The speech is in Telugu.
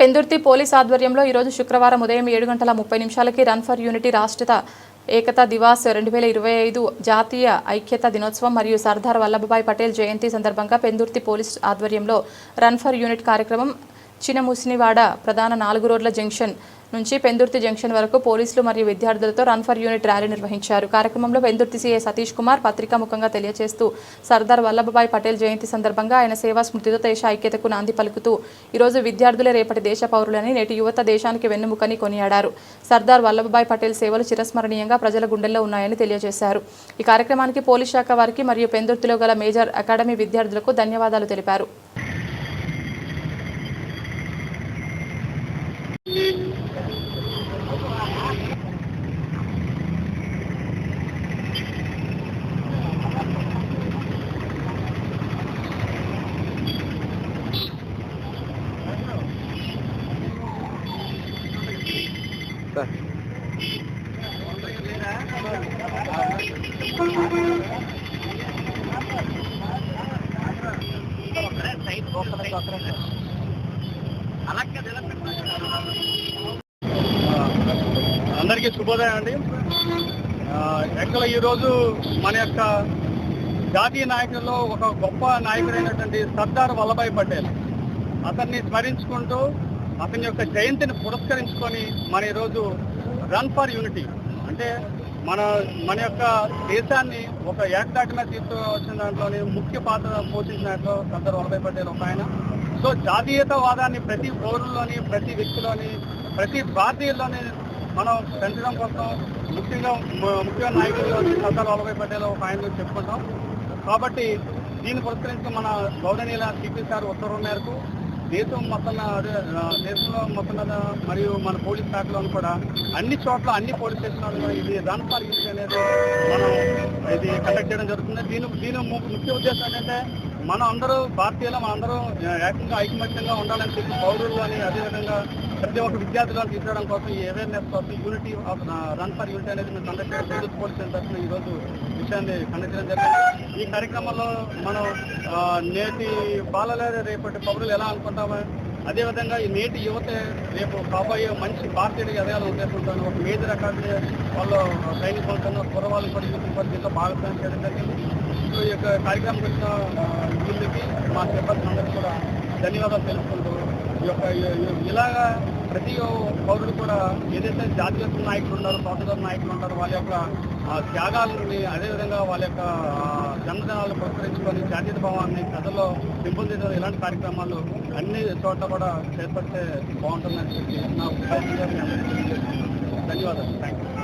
పెందుర్తి పోలీస్ ఆధ్వర్యంలో ఈరోజు శుక్రవారం ఉదయం ఏడు గంటల ముప్పై నిమిషాలకి run for unity Rashtriya Ekta Diwas రెండు వేల ఇరవై ఐదు జాతీయ ఐక్యత దినోత్సవం మరియు సర్దార్ వల్లభభాయ్ పటేల్ జయంతి సందర్భంగా పెందుర్తి పోలీస్ ఆధ్వర్యంలో రన్ ఫర్ యూనిట్ కార్యక్రమం చినముసినివాడ ప్రధాన నాలుగు రోడ్ల జంక్షన్ నుంచి పెందుర్తి జంక్షన్ వరకు పోలీసులు మరియు విద్యార్థులతో రన్ ఫర్ యూనిట్ ర్యాలీ నిర్వహించారు. కార్యక్రమంలో పెందుర్తి సీఏ సతీష్ కుమార్ పత్రికాముఖంగా తెలియజేస్తూ సర్దార్ వల్లభభాయ్ పటేల్ జయంతి సందర్భంగా ఆయన సేవా స్మృతితో దేశ ఐక్యతకు నాంది పలుకుతూ ఈరోజు విద్యార్థులే రేపటి దేశ పౌరులని నేటి యువత దేశానికి వెన్నుముకని కొనియాడారు. సర్దార్ వల్లభభాయ్ పటేల్ సేవలు చిరస్మరణీయంగా ప్రజల గుండెల్లో ఉన్నాయని తెలియజేశారు. ఈ కార్యక్రమానికి పోలీస్ శాఖ వారికి మరియు పెందుర్తిలో గల మేజర్ అకాడమీ విద్యార్థులకు ధన్యవాదాలు తెలిపారు. అందరికీ శుభోదయం అండి. యాక్చువల్గా ఈరోజు మన యొక్క జాతీయ నాయకుల్లో ఒక గొప్ప నాయకుడైనటువంటి సర్దార్ వల్లభాయ్ పటేల్ అతన్ని స్మరించుకుంటూ అతని యొక్క జయంతిని పురస్కరించుకొని మన ఈరోజు రన్ ఫర్ యూనిటీ అంటే మన మన యొక్క దేశాన్ని ఒక ఏకదాటి మీద తీసుకువచ్చిన దాంట్లోని ముఖ్య పాత్ర పోషించిన దాంట్లో సర్దార్ వల్లభాయ్ పటేల్ ఒక ఆయన. సో జాతీయతవాదాన్ని ప్రతి పౌరుల్లోని ప్రతి వ్యక్తిలోని ప్రతి భారతీయుల్లోని మనం పెంచడం కోసం ముఖ్యంగా ము- ముఖ్య నాయకులు సర్దార్ వల్లభాయ్ పటేల్ ఒక ఆయన చెప్పుకుంటాం. కాబట్టి దీన్ని పురస్కరించి మన గౌరవనీయుల సిపి సార్ ఉత్తర్వుల మేరకు దేశం మొత్తం అదే, దేశంలో మొత్తం మరియు మన పోలీస్ శాఖలో కూడా అన్ని చోట్ల అన్ని పోలీస్ స్టేషన్లలో ఇది రన్ ఫర్ అనేది మనం ఇది కండక్ట్ చేయడం జరుగుతుంది. దీని దీని ముఖ్య ఉద్దేశం ఏంటంటే మనం అందరూ భారతీయులు మన అందరూ ఏకంగా ఐకమత్యంగా ఉండాలని చెప్పి పౌరుల్లోని అదేవిధంగా ప్రతి ఒక్క విద్యార్థులను తీసుకురావడం కోసం ఈ అవేర్నెస్ కోసం unity of run for unity అనేది మేము కండక్ట్ చేయడం పోలీస్ పోలీస్ సెంటర్ ఈ రోజు విషయాన్ని కండక్ట్ చేయడం జరిగింది. ఈ కార్యక్రమంలో మనం ఆ, నేటి బాలలే రేపటి పౌరులు ఎలా అనుకుంటామో అదేవిధంగా ఈ నేటి యువత రేపు కాబోయే మంచి భారతీయుడికి ఎదగాలని ఉద్దేశంతో ఒక మేజర్ అకాడమీ వాళ్ళు ట్రైనింగ్ పొందుతున్న కురవాళ్ళు కూడా యూత్ దీంట్లో భాగస్వామ్యం చేయడం జరిగింది. సో ఈ యొక్క కార్యక్రమం వచ్చిన వీళ్ళకి మా సిబ్బంది అందరికీ కూడా ధన్యవాదాలు తెలుపుకుంటూ ఈ యొక్క ఇలాగా ప్రతి పౌరుడు కూడా ఏదైతే జాతీయ నాయకులు ఉన్నారో స్వాతంత్ర నాయకులు ఉన్నారో వాళ్ళ యొక్క ఆ, త్యాగాలని అదేవిధంగా వాళ్ళ యొక్క జన్మదినాలను పురస్కరించుకొని జాతీయ భావాన్ని కథలో పెంపొందించడం ఇలాంటి కార్యక్రమాలు అన్ని చోట్ల కూడా చేపడితే బాగుంటుందని చెప్పి నా ఉద్దేశంగా ధన్యవాదాలు. Thank you